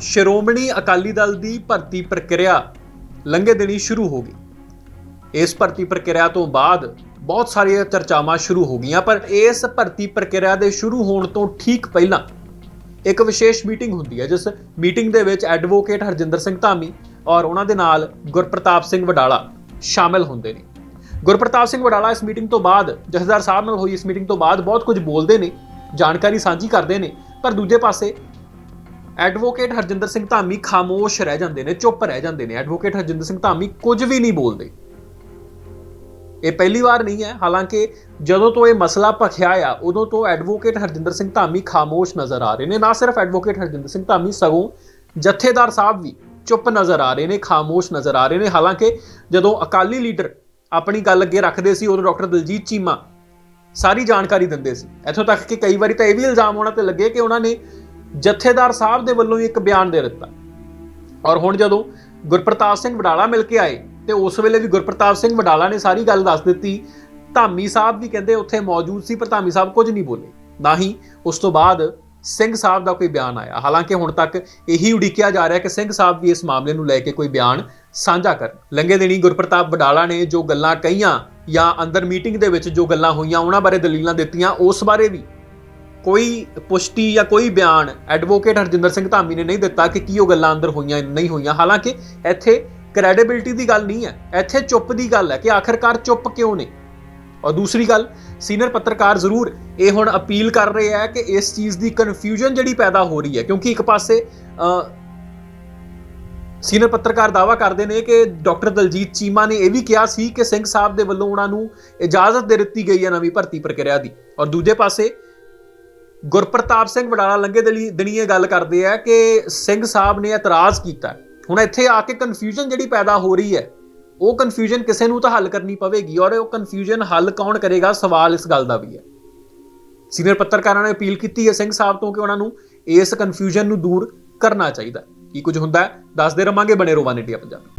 ਸ਼੍ਰੋਮਣੀ ਅਕਾਲੀ ਦਲ ਦੀ ਭਰਤੀ ਪ੍ਰਕਿਰਿਆ ਲੰਘੇ ਦਿਨੀ ਸ਼ੁਰੂ ਹੋ ਗਈ। ਇਸ ਭਰਤੀ ਪ੍ਰਕਿਰਿਆ ਤੋਂ ਬਾਅਦ ਬਹੁਤ ਸਾਰੀਆਂ ਚਰਚਾਵਾਂ ਸ਼ੁਰੂ ਹੋ ਗਈਆਂ, ਪਰ ਇਸ ਭਰਤੀ ਪ੍ਰਕਿਰਿਆ ਦੇ ਸ਼ੁਰੂ ਹੋਣ ਤੋਂ ਠੀਕ ਪਹਿਲਾਂ ਇੱਕ ਵਿਸ਼ੇਸ਼ ਮੀਟਿੰਗ ਹੁੰਦੀ ਹੈ, ਜਿਸ ਮੀਟਿੰਗ ਦੇ ਵਿੱਚ ਐਡਵੋਕੇਟ ਹਰਜਿੰਦਰ ਸਿੰਘ ਧਾਮੀ ਔਰ ਉਹਨਾਂ ਦੇ ਨਾਲ ਗੁਰਪ੍ਰਤਾਪ ਸਿੰਘ ਵਡਾਲਾ ਸ਼ਾਮਿਲ ਹੁੰਦੇ ਨੇ। ਗੁਰਪ੍ਰਤਾਪ ਸਿੰਘ ਵਡਾਲਾ ਇਸ ਮੀਟਿੰਗ ਤੋਂ ਬਾਅਦ, ਜਥੇਦਾਰ ਸਾਹਿਬ ਨਾਲ ਹੋਈ ਇਸ ਮੀਟਿੰਗ ਤੋਂ ਬਾਅਦ ਬਹੁਤ ਕੁਝ ਬੋਲਦੇ ਨੇ, ਜਾਣਕਾਰੀ ਸਾਂਝੀ ਕਰਦੇ ਨੇ, ਪਰ ਦੂਜੇ ਪਾਸੇ ਐਡਵੋਕੇਟ ਹਰਜਿੰਦਰ ਸਿੰਘ ਧਾਮੀ ਖਾਮੋਸ਼ ਰਹਿ ਜਾਂਦੇ ਨੇ, ਚੁੱਪ ਰਹਿ ਜਾਂਦੇ ਨੇ। ਐਡਵੋਕੇਟ ਹਰਜਿੰਦਰ ਸਿੰਘ ਧਾਮੀ ਕੁਝ ਵੀ ਨਹੀਂ ਬੋਲਦੇ। ਇਹ ਪਹਿਲੀ ਵਾਰ ਨਹੀਂ ਹੈ। ਹਾਲਾਂਕਿ ਜਦੋਂ ਤੋਂ ਇਹ ਮਸਲਾ ਭਖਿਆ ਆ, ਉਦੋਂ ਤੋਂ ਐਡਵੋਕੇਟ ਹਰਜਿੰਦਰ ਸਿੰਘ ਧਾਮੀ ਖਾਮੋਸ਼ ਨਜ਼ਰ ਆ ਰਹੇ ਨੇ। ਨਾ ਸਿਰਫ ਐਡਵੋਕੇਟ ਹਰਜਿੰਦਰ ਸਿੰਘ ਧਾਮੀ, ਸਗੋਂ ਜਥੇਦਾਰ ਸਾਹਿਬ ਵੀ ਚੁੱਪ ਨਜ਼ਰ ਆ ਰਹੇ ਨੇ, ਖਾਮੋਸ਼ ਨਜ਼ਰ ਆ ਰਹੇ ਨੇ। ਹਾਲਾਂਕਿ ਜਦੋਂ ਅਕਾਲੀ ਲੀਡਰ ਆਪਣੀ ਗੱਲ ਅੱਗੇ ਰੱਖਦੇ ਸੀ, ਉਦੋਂ ਡਾਕਟਰ ਦਲਜੀਤ ਚੀਮਾ ਸਾਰੀ ਜਾਣਕਾਰੀ ਦਿੰਦੇ ਸੀ। ਇੱਥੋਂ ਤੱਕ ਕਿ ਕਈ ਵਾਰੀ ਤਾਂ ਇਹ ਵੀ ਇਲਜ਼ਾਮ ਉਹਨਾਂ ਤੇ ਲੱਗੇ ਕਿ ਉਹਨਾਂ ਨੇ ਜਥੇਦਾਰ ਸਾਹਿਬ ਦੇ ਵੱਲੋਂ ਹੀ ਇੱਕ ਬਿਆਨ ਦੇ ਦਿੱਤਾ। ਔਰ ਹੁਣ ਜਦੋਂ ਗੁਰਪ੍ਰਤਾਪ ਸਿੰਘ ਵਡਾਲਾ ਮਿਲ ਕੇ ਆਏ ਤੇ ਉਸ ਵੇਲੇ ਵੀ ਗੁਰਪ੍ਰਤਾਪ ਸਿੰਘ ਵਡਾਲਾ ਨੇ ਸਾਰੀ ਗੱਲ ਦੱਸ ਦਿੱਤੀ। ਧਾਮੀ ਸਾਹਿਬ ਵੀ ਕਹਿੰਦੇ ਉੱਥੇ ਮੌਜੂਦ ਸੀ, ਪਰ ਧਾਮੀ ਸਾਹਿਬ ਕੁਝ ਨਹੀਂ ਬੋਲੇ। ਨਾ ਹੀ ਉਸ ਤੋਂ ਬਾਅਦ ਸਿੰਘ ਸਾਹਿਬ ਦਾ ਕੋਈ ਬਿਆਨ ਆਇਆ। ਹਾਲਾਂਕਿ ਹੁਣ ਤੱਕ ਇਹੀ ਉਡੀਕਿਆ ਜਾ ਰਿਹਾ ਕਿ ਸਿੰਘ ਸਾਹਿਬ ਵੀ ਇਸ ਮਾਮਲੇ ਨੂੰ ਲੈ ਕੇ ਕੋਈ ਬਿਆਨ ਸਾਂਝਾ ਕਰਨ। ਲੰਘੇ ਦਿਨੀ ਗੁਰਪ੍ਰਤਾਪ ਵਡਾਲਾ ਨੇ ਜੋ ਗੱਲਾਂ ਕਹੀਆਂ ਜਾਂ ਅੰਦਰ ਮੀਟਿੰਗ ਦੇ ਵਿੱਚ ਜੋ ਗੱਲਾਂ ਹੋਈਆਂ, ਉਹਨਾਂ ਬਾਰੇ ਦਲੀਲਾਂ ਦਿੱਤੀਆਂ। ਉਸ ਬਾਰੇ ਵੀ ਕੋਈ ਪੁਸ਼ਟੀ ਜਾਂ ਕੋਈ ਬਿਆਨ ਐਡਵੋਕੇਟ ਹਰਜਿੰਦਰ ਸਿੰਘ ਧਾਮੀ ਨੇ ਨਹੀਂ ਦਿੱਤਾ ਕਿ ਕੀ ਉਹ ਗੱਲਾਂ ਅੰਦਰ ਹੋਈਆਂ, ਨਹੀਂ ਹੋਈਆਂ। ਹਾਲਾਂਕਿ ਇੱਥੇ ਕ੍ਰੈਡੀਬਿਲਟੀ ਦੀ ਗੱਲ ਨਹੀਂ ਹੈ। ਇੱਥੇ ਚੁੱਪ ਦੀ ਗੱਲ ਹੈ ਕਿ ਆਖਰਕਾਰ ਚੁੱਪ ਕਿਉਂ ਨੇ? ਔਰ ਦੂਸਰੀ ਗੱਲ, ਸੀਨੀਅਰ ਪੱਤਰਕਾਰ ਜ਼ਰੂਰ ਇਹ ਹੁਣ ਅਪੀਲ ਕਰ ਰਹੇ ਹੈ ਕਿ ਇਸ ਚੀਜ਼ ਦੀ ਕਨਫਿਊਜ਼ਨ ਜਿਹੜੀ ਪੈਦਾ ਹੋ ਰਹੀ ਹੈ, ਕਿਉਂਕਿ ਇੱਕ ਪਾਸੇ ਸੀਨੀਅਰ ਪੱਤਰਕਾਰ ਦਾਵਾ ਕਰਦੇ ਨੇ ਕਿ ਡਾਕਟਰ ਦਲਜੀਤ ਚੀਮਾ ਨੇ ਇਹ ਵੀ ਕਿਹਾ ਸੀ ਕਿ ਸਿੰਘ ਸਾਹਿਬ ਦੇ ਵੱਲੋਂ ਉਹਨਾਂ ਨੂੰ ਇਜਾਜ਼ਤ ਦੇ ਦਿੱਤੀ ਗਈ ਹੈ ਨਵੀਂ ਭਰਤੀ ਪ੍ਰਕਿਰਿਆ ਦੀ। ਔਰ ਦੂਜੇ ਪਾਸੇ ਗੁਰਪ੍ਰਤਾਪ ਸਿੰਘ ਵਡਾਲਾ ਲੰਗੇ ਦਲੀ ਦਿਨੀ ਇਹ ਗੱਲ ਕਰਦੇ ਆ ਕਿ ਸਿੰਘ ਸਾਹਿਬ ਨੇ ਇਤਰਾਜ਼ ਕੀਤਾ। ਹੁਣ ਇੱਥੇ ਆ ਕੇ ਕਨਫਿਊਜ਼ਨ ਜਿਹੜੀ ਪੈਦਾ ਹੋ ਰਹੀ ਹੈ, ਉਹ ਕਨਫਿਊਜ਼ਨ ਕਿਸੇ ਨੂੰ ਤਾਂ ਹੱਲ ਕਰਨੀ ਪਵੇਗੀ ਔਰ ਉਹ ਕਨਫਿਊਜ਼ਨ ਹੱਲ ਕੌਣ ਕਰੇਗਾ ਸਵਾਲ ਇਸ ਗੱਲ ਦਾ ਵੀ ਹੈ। ਸੀਨੀਅਰ ਪੱਤਰਕਾਰਾਂ ਨੇ ਅਪੀਲ ਕੀਤੀ ਹੈ ਸਿੰਘ ਸਾਹਿਬ ਤੋਂ ਕਿ ਉਹਨਾਂ ਨੂੰ ਇਸ ਕਨਫਿਊਜ਼ਨ ਨੂੰ ਦੂਰ ਕਰਨਾ ਚਾਹੀਦਾ। ਕੀ ਕੁਝ ਹੁੰਦਾ ਦੱਸਦੇ ਰਵਾਂਗੇ ਬਣੇ ਰੋਵਾਂ ਇੰਡੀਆ ਪੰਜਾਬ।